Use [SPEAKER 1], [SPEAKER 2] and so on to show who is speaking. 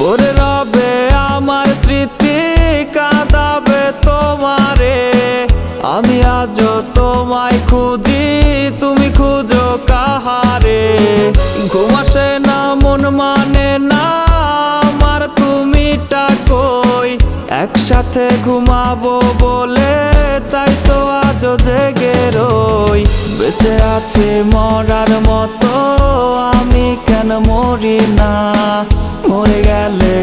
[SPEAKER 1] পরে রবে, আমার স্মৃতি কাঁদাবে তোমারে। আমি আজও তোমায় খুঁজি, তুমি খুঁজো কাহারে। ঘুমাসে না, মন মানে না, আমার তুমি কই? একসাথে ঘুমাবো বলে, তাই তো আজও জেগে রই। বেঁচে আছে মরার মতো, আমি কেন মরি না?